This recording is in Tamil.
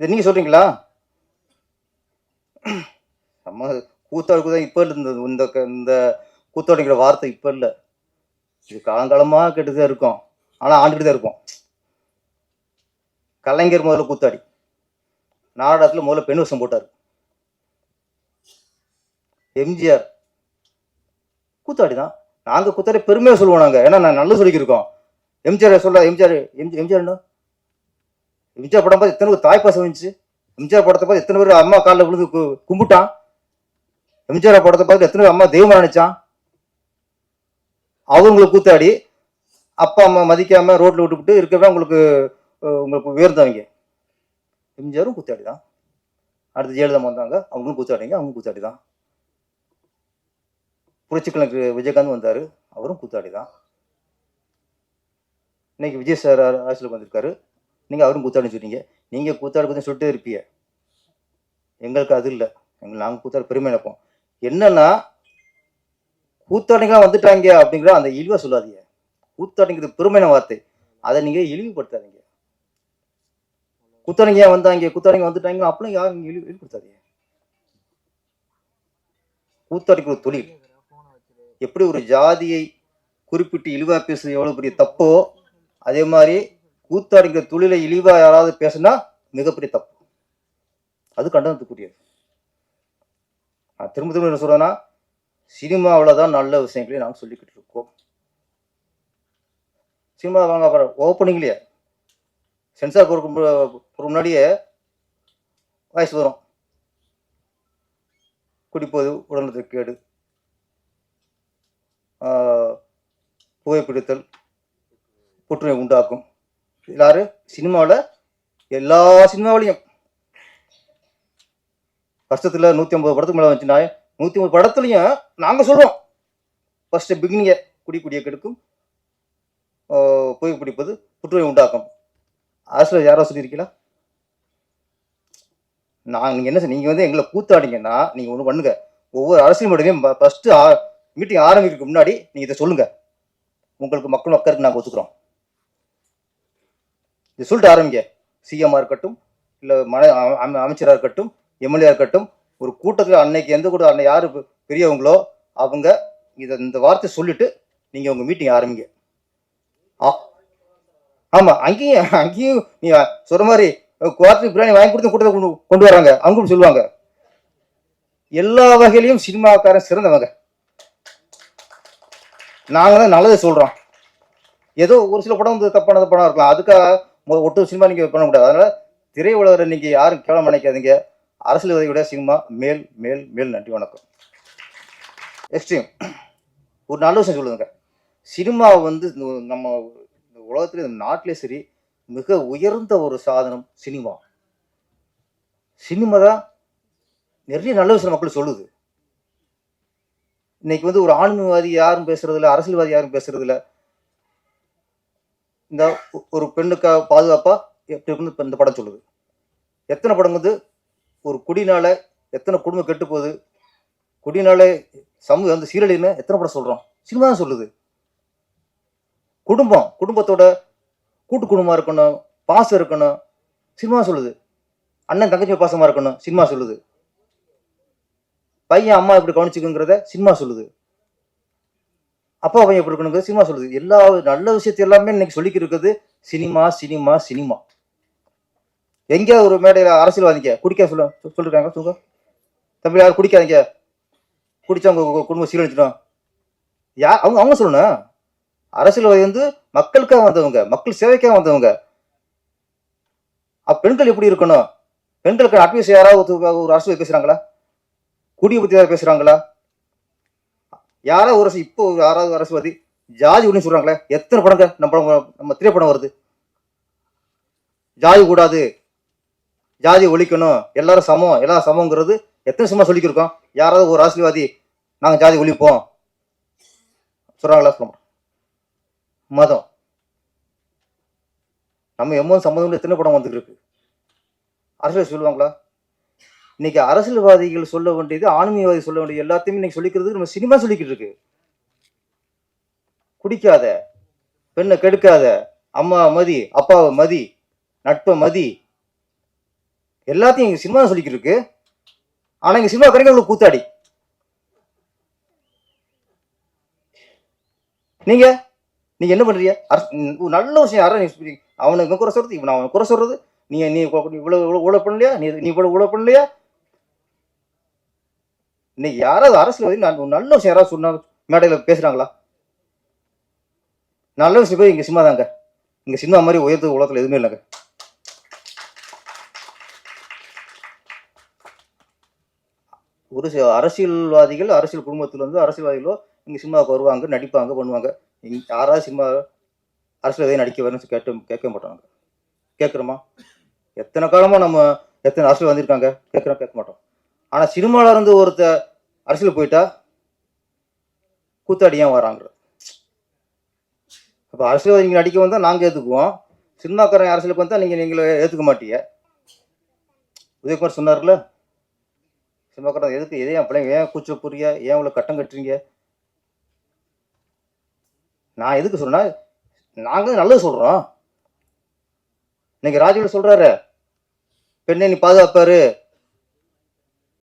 இதை நீங்கள் சொல்கிறீங்களா நம்ம கூத்தாடி தான் இப்போ இல்லை இந்த இந்த க- இந்த கூத்தாடிங்கிற வார்த்தை இப்போ இல்லை. இது காலங்காலமாக கெட்டுதான் இருக்கும். ஆனால் ஆண்டுகிட்டு தான் இருக்கும். கலைஞர் முதல்ல கூத்தாடி. நாடகத்தில் முதல்ல பெண் வசம் போட்டார். எம்ஜிஆர். கூத்தாடி தான் நாங்கள் கூத்தாடி பெருமையாக சொல்லுவோம் நாங்கள் ஏன்னா நான் நல்லது சொல்லிக்கிருக்கோம். எம்ஜிஆர் சொல்ல எம்ஜிஆர் எம்ஜி எம்ஜிஆர் என்ன? எம்ஜிஆர் படம் பார்த்து எத்தனை பேர் தாய்ப்பாசம் வந்துச்சு எம்ஜிஆர் படத்தை பார்த்து எத்தனை பேர் அம்மா காலில் விழுந்து கும்பிட்டான்? எம்ஜிஆர் படத்தை பார்த்து எத்தனை பேர் அம்மா தெய்வம் நினைச்சான்? அவங்களை கூத்தாடி அப்பா அம்மா மதிக்காம ரோட்டில் விட்டுவிட்டு இருக்கிறவங்க உங்களுக்கு உங்களுக்கு உயர்ந்தவங்க எம்ஜிஆரும் கூத்தாடி தான் அடுத்து ஜெயலலிதா வந்தாங்க அவங்களும் கூத்தாடிங்க அவங்க கூத்தாடி தான் புரட்சிக்கலைஞர் விஜயகாந்த் வந்தார் அவரும் கூத்தாடி தான் இன்னைக்கு விஜய் சார் அரசியலுக்கு வந்திருக்காரு. நீங்கள் அவரும் கூத்தாடின்னு சொன்னீங்க நீங்கள் கூத்தாடு கொஞ்சம் சொல்லிட்டே இருப்பீங்க. எங்களுக்கு அது இல்லை. எங்கள் நாங்கள் கூத்தாடி பெருமை நினைப்போம். என்னன்னா கூத்தாடிங்களாம் வந்துட்டாங்க அப்படிங்கிற அந்த இழிவா சொல்லாதீங்க. கூத்தாடிங்கிறது பெருமையான வார்த்தை. அதை நீங்கள் இழிவுபடுத்தாதீங்க. கூத்தாடிங்க ஏன் வந்தாங்க கூத்தாடிங்க வந்துட்டாங்க அப்படிலாம் யாரும் நீங்கள் இழிவு இழிவுபடுத்தாதீங்க. கூத்தாடிக்கிற ஒரு தொழில். எப்படி ஒரு ஜாதியை குறிப்பிட்டு இழிவா பேசுறது எவ்வளவு பெரிய தப்போ அதே மாதிரி கூத்தாடிங்கிற தொழிலை இழிவா யாராவது பேசுனா மிகப்பெரிய தப்பு. அது கண்டனத்துக்குரியது நான் திரும்ப திரும்ப என்ன சொல்றேன்னா சினிமாவில் தான் நல்ல விஷயங்களையும் நாங்கள் சொல்லிக்கிட்டு இருக்கோம். சினிமா வாங்க அப்புறம் ஓப்பனிங்லேயே சென்சார் போறதுக்கு முன்னாடியே வயசு வரும். குடிப்பது உடல்நலத்துக்கு கேடு. புகைப்பிடித்தல் புற்றுநோய் உண்டாக்கும். எல்லாரும் சினிமாவில் எல்லா சினிமாவிலையும். வருஷத்தில் நூற்றி ஐம்பது படத்துக்கு மேலே வந்துச்சுன்னா நூற்றி ஐம்பது படத்துலையும் நாங்கள் சொல்கிறோம் ஃபஸ்ட்டு பிகினிங்கை குடி குடியை கெடுக்கும். ஆஹ், புகைப்பிடிப்பது புற்றுநோய் உண்டாக்கும். அரசில் யாரோ சொல்லியிருக்கீங்களா? நான் நீங்கள் என்ன நீங்கள் வந்து எங்களை கூத்தாடிங்கன்னா நீங்கள் ஒன்று பண்ணுங்க. ஒவ்வொரு அரசியல் மட்டுமே ஃபஸ்ட்டு மீட்டிங் ஆரம்பிக்கிறதுக்கு முன்னாடி நீங்கள் இதை சொல்லுங்கள் உங்களுக்கு மக்கள் மக்களுக்கு நாங்கள் ஒத்துக்கிறோம். இது சொல்லிட்டு ஆரம்பிங்க. சிஎம்மாக இருக்கட்டும் இல்லை மன அமை அமைச்சராக இருக்கட்டும் எம்எல்ஏ இருக்கட்டும் ஒரு கூட்டத்தில் அன்னைக்கு எந்த கூட அன்னை யார் பெரியவங்களோ அவங்க இதை இந்த வார்த்தை சொல்லிட்டு நீங்கள் உங்கள் மீட்டிங் ஆரம்பிங்க. ஆ ஆமாம் அங்கேயும் அங்கேயும் நீ சொல்கிற மாதிரி குவார்டர் பிரியாணி வாங்கி கொடுத்து கூட்டத்தை கொண்டு கொண்டு வராங்க. அவங்க சொல்லுவாங்க. எல்லா வகையிலையும் சினிமாக்காரன் சிறந்தவங்க. நாங்கள் தான் நல்லதை சொல்கிறோம் ஏதோ ஒரு சில படம் வந்து தப்பான படம் இருக்கலாம். அதுக்காக மொ- ஒட்டு சினிமா நீங்க பண்ண முடியாது. அதனால திரை உலகரை நீங்க யாரும் கேவலம் நினைக்காதீங்க. அரசியல்வாதியை சினிமா மேல் மேல் மேல் நன்றி வணக்கம். எக்ஸ்ட்ரீம் ஒரு நல்ல விஷயம் சொல்லுங்க. சினிமா வந்து நம்ம இந்த உலகத்துல இந்த நாட்டிலே சரி மிக உயர்ந்த ஒரு சாதனம் சினிமா. சினிமா தான் நிறைய நல்ல விஷயம் மக்கள் சொல்லுது. இன்னைக்கு வந்து ஒரு ஆன்மீகவாதி யாரும் பேசுறதில்ல அரசியல்வாதி யாரும் பேசுறதில்ல. இந்த ஒரு பெண்ணுக்கா பாதுகாப்பா எப்படி இருக்குன்னு இப்போ இந்த படம் சொல்லுது? எத்தனை படம் வந்து ஒரு குடினால எத்தனை குடும்பம் கெட்டு போகுது? குடினால சமூகம் வந்து சீரழின்னு எத்தனை படம் சொல்றோம்? சினிமா தான் சொல்லுது. குடும்பம் குடும்பத்தோட கூட்டு குடும்பமா இருக்கணும் பாசம் இருக்கணும் சினிமா சொல்லுது. அண்ணன் தங்கச்சி பாசமாக பாசமா இருக்கணும் சினிமா சொல்லுது. பையன் அம்மா எப்படி கவனிச்சுக்குங்கிறத சினிமா சொல்லுது. அப்பா பையன் எப்படி இருக்கணுங்கிறது சினிமா சொல்லுது. எல்லா நல்ல விஷயத்தை எல்லாமே இன்னைக்கு சொல்லிக்கிட்டு இருக்குது சினிமா சினிமா சினிமா. எங்கே ஒரு மேடையில் அரசியல்வாதிங்க குடிக்க சொல்ல சொல்லிருக்காங்க சொல்லுங்க. தம்பி யாரும் குடிக்காதீங்க. குடிச்சா உங்க குடும்பம் சீரழிச்சிடும் யா அவங்க அவங்க சொல்லணும். அரசியல்வாதி வந்து மக்களுக்காக வந்தவங்க மக்கள் சேவைக்காக வந்தவங்க. பெண்கள் எப்படி இருக்கணும்? பெண்களுக்கு அட்வைஸ் யாராவது ஒரு ஒரு அரசியல் பேசுறாங்களா? குடியை பத்தி யாராவது பேசுறாங்களா? யாராவது ஒரு அரசு- இப்போ யாராவது அரசுவாதி ஜாதி ஒண்ணு சொல்றாங்களே எத்தனை படங்க நம்ம படம் நம்ம திரைப்படம் வருது? ஜாதி கூடாது. ஜாதி ஒழிக்கணும். எல்லாரும் சமம். எல்லாரும் சமங்கிறது எத்தனை சும்மா சொல்லிக்கிருக்கோம்? யாராவது ஒரு அரசியல்வாதி நாங்கள் ஜாதி ஒழிப்போம். சொல்கிறாங்களா சொல்ல மதம். நம்ம எம்மோது சம்மந்தம் எத்தனை படம் வந்துருக்கு அரசியல் சொல்லுவாங்களா? இன்னைக்கு அரசியல்வாதிகள் சொல்ல வேண்டியது ஆன்மீகவாதி சொல்ல வேண்டியது எல்லாத்தையுமே இன்னைக்கு சொல்லிக்கிறது நம்ம சினிமா சொல்லிக்கிட்டு இருக்கு. குடிக்காத பெண்ணை கெடுக்காத அம்மா மதி அப்பாவை மதி நட்பை மதி எல்லாத்தையும் இங்கே சினிமா சொல்லிக்கிட்டு இருக்கு. ஆனா இங்க சினிமா கரைங்க உங்களுக்கு கூத்தாடி. நீங்க நீங்க என்ன பண்றீங்க? அரசு- நல்ல விஷயம் யாரும் அவனுக்கு குறை சொல்றது இவன் அவனுக்கு குறை சொல்றது. நீ நீ இவ்வளோ இவ்வளவு ஊழல் பண்ணலையா? நீ நீ இவ்வளவு ஊழல் பண்ணலையா? இன்னைக்கு யாராவது அரசியல் நான் நல்ல விஷயம் யாராவது சொன்னாங்க மேடையில் பேசுறாங்களா? நல்ல விஷயம் போய் இங்க சினிமா தாங்க. இங்க சினிமா மாதிரி உயர்த்து உலகத்துல எதுவுமே இல்லைங்க. ஒரு சில அரசியல்வாதிகள் அரசியல் குடும்பத்துல இருந்து அரசியல்வாதிகளோ இங்க சினிமாவுக்கு வருவாங்க நடிப்பாங்க பண்ணுவாங்க. இங்கே யாராவது சினிமா எதையும் நடிக்க வரணும்னு கேட்டு கேட்க மாட்டாங்க கேட்குறோமா? எத்தனை காலமா நம்ம எத்தனை அரசியல் வந்திருக்காங்க? கேட்குறோம் கேட்க மாட்டோம். ஆனா சினிமாவில இருந்து ஒருத்தர் அரசியல் போயிட்டா கூத்தாடி ஏன் வராங்க? அப்போ அரசியல்வாதி நீங்கள் நடிக்க வந்தால் நாங்கள் ஏற்றுக்குவோம் சினிமாக்காரன் அரசியலுக்கு வந்தால் நீங்கள் நீங்களே ஏற்றுக்க மாட்டீங்க. உதயகுமார் சொன்னார்ல சினிமாக்காரன் எதுக்கு எதே என் பிள்ளைங்க ஏன் கூச்ச புரிய ஏன் இவ்வளோ கட்டம் கட்டுறீங்க? நான் எதுக்கு சொல்கிறேன்னா நாங்கள் நல்லது சொல்கிறோம் நீங்கள் ராஜீவ் சொல்கிறாரு பெண்ணை நீ பாதுகாப்பாரு